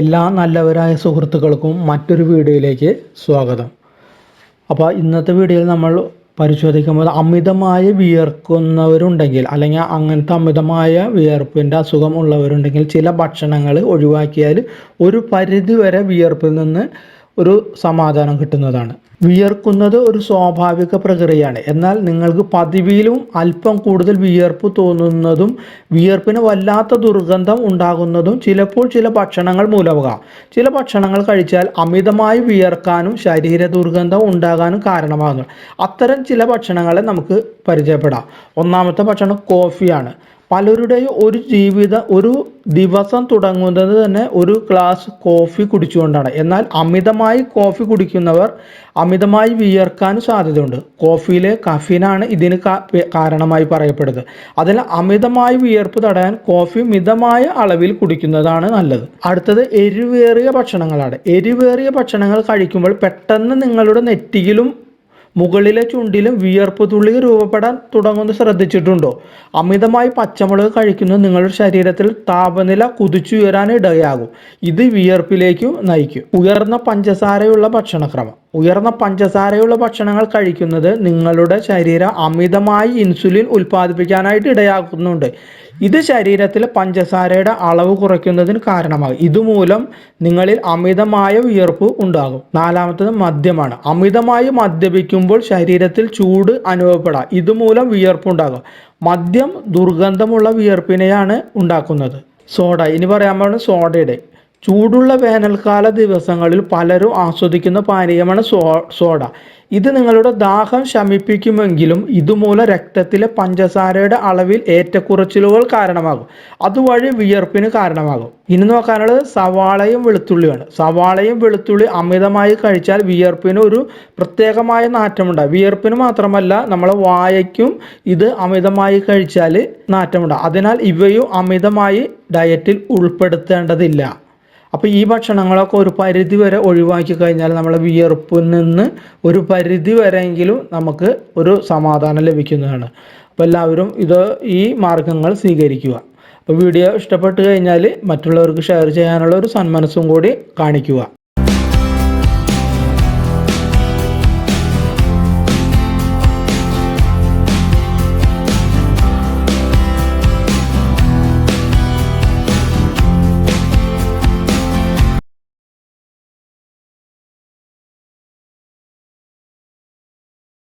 എല്ലാ നല്ലവരായ സുഹൃത്തുക്കൾക്കും മറ്റൊരു വീഡിയോയിലേക്ക് സ്വാഗതം. അപ്പോൾ ഇന്നത്തെ വീഡിയോയിൽ നമ്മൾ പരിശോധിക്കുമ്പോൾ അമിതമായി വിയർക്കുന്നവരുണ്ടെങ്കിൽ അല്ലെങ്കിൽ അങ്ങനത്തെ അമിതമായ വിയർപ്പിന്റെ അസുഖം ഉള്ളവരുണ്ടെങ്കിൽ ചില ഭക്ഷണങ്ങൾ ഒഴിവാക്കിയാൽ ഒരു പരിധി വരെ വിയർപ്പിൽ നിന്ന് ഒരു സമാധാനം കിട്ടുന്നതാണ്. വിയർക്കുന്നത് ഒരു സ്വാഭാവിക പ്രക്രിയയാണ്. എന്നാൽ നിങ്ങൾക്ക് പതിവിലും അല്പം കൂടുതൽ വിയർപ്പ് തോന്നുന്നതും വിയർപ്പിന് വല്ലാത്ത ദുർഗന്ധം ഉണ്ടാകുന്നതും ചിലപ്പോൾ ചില ഭക്ഷണങ്ങൾ മൂലമാകാം. ചില ഭക്ഷണങ്ങൾ കഴിച്ചാൽ അമിതമായി വിയർക്കാനും ശരീര ദുർഗന്ധം ഉണ്ടാകാനും കാരണമാകുന്നു. അത്തരം ചില ഭക്ഷണങ്ങളെ നമുക്ക് പരിചയപ്പെടാം. ഒന്നാമത്തെ ഭക്ഷണം കോഫിയാണ്. പലരുടെയും ഒരു ജീവിത ഒരു ദിവസം തുടങ്ങുന്നത് തന്നെ ഒരു ഗ്ലാസ് കോഫി കുടിച്ചുകൊണ്ടാണ്. എന്നാൽ അമിതമായി കോഫി കുടിക്കുന്നവർ അമിതമായി വിയർക്കാൻ സാധ്യതയുണ്ട്. കോഫിയിലെ കഫീനാണ് ഇതിന് കാരണമായി പറയപ്പെടുന്നത് അതിൽ അമിതമായി വിയർപ്പ് തടയാൻ കോഫി മിതമായ അളവിൽ കുടിക്കുന്നതാണ് നല്ലത്. അടുത്തത് എരിവേറിയ ഭക്ഷണങ്ങളാണ്. എരിവേറിയ ഭക്ഷണങ്ങൾ കഴിക്കുമ്പോൾ പെട്ടെന്ന് നിങ്ങളുടെ നെറ്റിയിലും മുകളിലെ ചുണ്ടിലും വിയർപ്പ് തുള്ളി രൂപപ്പെടാൻ തുടങ്ങുന്നത് ശ്രദ്ധിച്ചിട്ടുണ്ടോ? അമിതമായി പച്ചമുളക് കഴിക്കുന്നത് നിങ്ങളുടെ ശരീരത്തിൽ താപനില കുതിച്ചുയരാൻ ഇടയാകും. ഇത് വിയർപ്പിലേക്കും നയിക്കും. ഉയർന്ന പഞ്ചസാരയുള്ള ഭക്ഷണക്രമം. ഉയർന്ന പഞ്ചസാരയുള്ള ഭക്ഷണങ്ങൾ കഴിക്കുന്നത് നിങ്ങളുടെ ശരീരം അമിതമായി ഇൻസുലിൻ ഉൽപ്പാദിപ്പിക്കാനായിട്ട് ഇടയാക്കുന്നുണ്ട്. ഇത് ശരീരത്തിൽ പഞ്ചസാരയുടെ അളവ് കുറയ്ക്കുന്നതിന് കാരണമാകും. ഇതുമൂലം നിങ്ങളിൽ അമിതമായ വിയർപ്പ് ഉണ്ടാകും. നാലാമത്തത് മദ്യമാണ്. അമിതമായി മദ്യപിക്കുമ്പോൾ ശരീരത്തിൽ ചൂട് അനുഭവപ്പെടാം. ഇതുമൂലം വിയർപ്പുണ്ടാകും. മദ്യം ദുർഗന്ധമുള്ള വിയർപ്പിനെയാണ് ഉണ്ടാക്കുന്നത്. സോഡ. ഇനി പറയാൻ പോകുന്നത് സോഡയുടെ ചൂടുള്ള വേനൽക്കാല ദിവസങ്ങളിൽ പലരും ആസ്വദിക്കുന്ന പാനീയമാണ് സോ സോഡ. ഇത് നിങ്ങളുടെ ദാഹം ശമിപ്പിക്കുമെങ്കിലും ഇതുമൂലം രക്തത്തിലെ പഞ്ചസാരയുടെ അളവിൽ ഏറ്റക്കുറച്ചിലുകൾ കാരണമാകും. അതുവഴി വിയർപ്പിന് കാരണമാകും. ഇനി നോക്കാനുള്ളത് സവാളയും വെളുത്തുള്ളിയാണ്. സവാളയും വെളുത്തുള്ളി അമിതമായി കഴിച്ചാൽ വിയർപ്പിന് ഒരു പ്രത്യേകമായ നാറ്റമുണ്ടാകും വിയർപ്പിന് മാത്രമല്ല നമ്മളെ വായയ്ക്കും ഇത് അമിതമായി കഴിച്ചാൽ നാറ്റമുണ്ടാകും അതിനാൽ ഇവയും അമിതമായി ഡയറ്റിൽ ഉൾപ്പെടുത്തേണ്ടതില്ല. അപ്പോൾ ഈ ഭക്ഷണങ്ങളൊക്കെ ഒരു പരിധി വരെ ഒഴിവാക്കി കഴിഞ്ഞാൽ നമ്മളെ വിയർപ്പിൽ നിന്ന് ഒരു പരിധി വരെയെങ്കിലും നമുക്ക് ഒരു സമാധാനം ലഭിക്കുന്നതാണ്. അപ്പോൾ എല്ലാവരും ഇത് ഈ മാർഗങ്ങൾ സ്വീകരിക്കുക. അപ്പോൾ വീഡിയോ ഇഷ്ടപ്പെട്ട് കഴിഞ്ഞാൽ മറ്റുള്ളവർക്ക് ഷെയർ ചെയ്യാനുള്ള ഒരു സന്മനസ്സും കൂടി കാണിക്കുക.